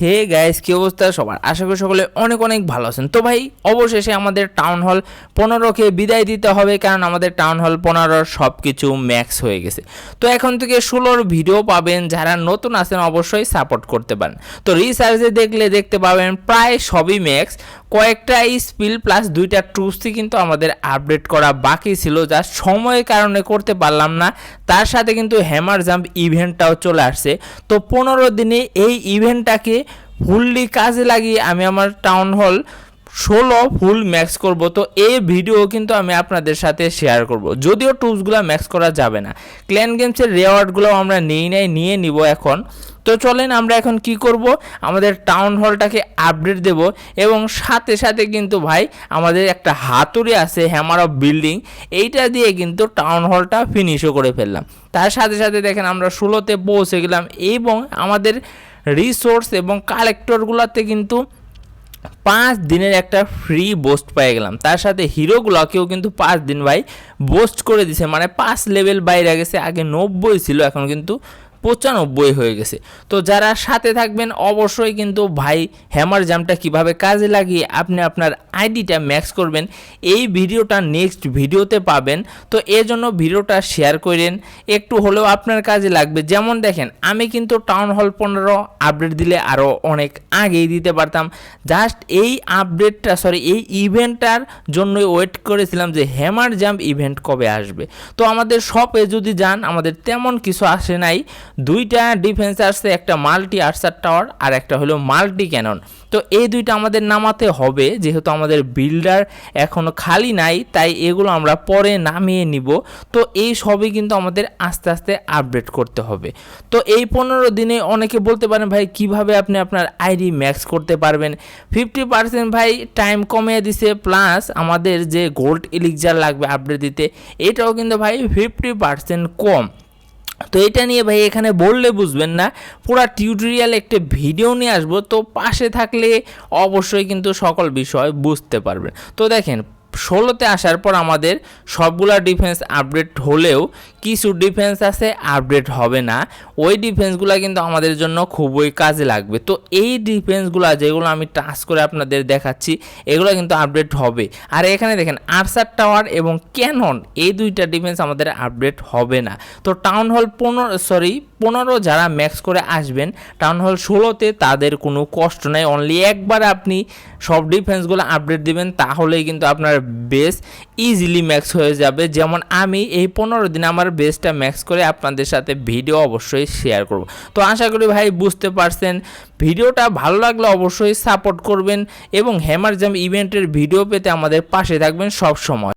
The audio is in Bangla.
হে গাইস কী অবস্থা সবার? আশা করি সকলে অনেক অনেক ভালো আছেন। তো ভাই, অবশেষে আমাদের টাউন হল পনেরোকে বিদায় দিতে হবে, কারণ আমাদের টাউন হল পনেরোর সব কিছু ম্যাক্স হয়ে গেছে। তো এখন থেকে ষোলোর ভিডিও পাবেন, যারা নতুন আছেন অবশ্যই সাপোর্ট করতে পারেন। তো রিসার্চে দেখলে দেখতে পাবেন, প্রায় সবই ম্যাক্স কয়েকটা স্পিল প্লাস দুইটা ট্রুসই কিন্তু আমাদের আপডেট করা বাকি ছিল, যা সময়ের কারণে করতে পারলাম না। তার সাথে কিন্তু হ্যামার জাম্প ইভেন্টটাও চলে আসছে। তো পনেরো দিনে এই ইভেন্টটাকে ফুললি কাজে লাগিয়ে আমি আমার টাউন হল ষোলো ফুল ম্যাক্স করব। তো এই ভিডিও কিন্তু আমি আপনাদের সাথে শেয়ার করব। যদিও টুলসগুলো ম্যাক্স করা যাবে না। ক্ল্যান গেমসের রেওয়ার্ডগুলো আমরা নিয়ে নেই, নিয়ে নিব এখন। তো চলেন আমরা এখন কি করব? আমাদের টাউন হলটাকে আপডেট দেব এবং সাথে সাথে কিন্তু ভাই আমাদের একটা হাতুড়ি আছে হ্যামার অফ বিল্ডিং এইটা দিয়ে কিন্তু টাউন হলটা ফিনিশও করে ফেললাম। তার সাথে সাথে দেখেন আমরা ষোলোতে পৌঁছে গেলাম এবং আমাদের রিসোর্স এবং কালেক্টরগুলোতে কিন্তু পাঁচ দিনের একটা ফ্রি বোস্ট পেয়ে গেলাম। তার সাথে হিরোগুলোকেও কিন্তু পাঁচ দিন ভাই বোস্ট করে দিছে। মানে পাঁচ লেভেল বাইরে গেছে, আগে নব্বই ছিল, এখন কিন্তু পঁচানব্বই হয়ে গেছে। তো যারা সাথে থাকবেন, অবশ্যই কিন্তু ভাই হ্যামার জামটা কীভাবে কাজে লাগিয়ে আপনি আপনার আইডিটা ম্যাক্স করবেন, এই ভিডিওটা নেক্সট ভিডিওতে পাবেন। তো এর জন্য ভিডিওটা শেয়ার করেন, একটু হলেও আপনার কাজে লাগবে। যেমন দেখেন, আমি কিন্তু টাউন হল পনেরো আপডেট দিলে আরও অনেক আগেই দিতে পারতাম। জাস্ট এই আপডেটটা, সরি, এই ইভেন্টটার জন্যই ওয়েট করেছিলাম যে হ্যামার জাম্প ইভেন্ট কবে আসবে। তো আমাদের শপে যদি যান, আমাদের তেমন কিছু আসে নাই। দুইটা ডিফেন্স আসছে একটা মাল্টি আর্সার টাওয়ার আর একটা হলো মাল্টি ক্যানন। তো এই দুইটা আমাদের নামাতে হবে, যেহেতু আমাদের বিল্ডার এখনও খালি নাই, তাই এগুলো আমরা পরে নামিয়ে নিব। তো এই সবই কিন্তু আমাদের আস্তে আস্তে আপডেট করতে হবে। তো এই পনেরো দিনে অনেকে বলতে পারেন, ভাই, কীভাবে আপনি আপনার আইডি ম্যাক্স করতে পারবেন? ফিফটি পার্সেন্ট ভাই টাইম কমিয়ে দিছে, প্লাস আমাদের যে গোল্ড ইলিকজার লাগবে আপডেট দিতে, এটাও কিন্তু ভাই ফিফটি পার্সেন্ট কম। তো এটা নিয়ে ভাই এখানে বললে বুঝবেন না। পুরো টিউটোরিয়াল একটা ভিডিও নিয়ে আসব। তো পাশে থাকলে অবশ্যই কিন্তু সকল বিষয় বুঝতে পারবেন। তো দেখেন ষোলোতে আসার পর আমাদের সবগুলা ডিফেন্স আপডেট হলেও কিছু ডিফেন্স আছে আপডেট হবে না। ওই ডিফেন্সগুলো কিন্তু আমাদের জন্য খুবই কাজে লাগবে। তো এই ডিফেন্সগুলো যেগুলো আমি টাচ করে আপনাদের দেখাচ্ছি, এগুলো কিন্তু আপডেট হবে। আর এখানে দেখেন আর্সার টাওয়ার এবং ক্যানন এই দুইটা ডিফেন্স আমাদের আপডেট হবে না। তো টাউন হল পনেরো সরি পনেরো যারা ম্যাক্স করে আসবেন টাউন হল ষোলোতে তাদের কোনো কষ্ট নাই। অনলি একবার আপনি সব ডিফেন্সগুলো আপডেট দিবেন, তাহলেই কিন্তু আপনার বেস ইজিলি ম্যাক্স হয়ে যাবে। যেমন আমি এই পনেরো দিন আমার বেসটা ম্যাক্স করে আপনাদের সাথে ভিডিও অবশ্যই শেয়ার করব। তো আশা করি ভাই বুঝতে পারছেন, ভিডিওটা ভালো লাগলে অবশ্যই সাপোর্ট করবেন এবং হ্যামার জাম ইভেন্টের ভিডিও পেতে আমাদের পাশে থাকবেন সব সময়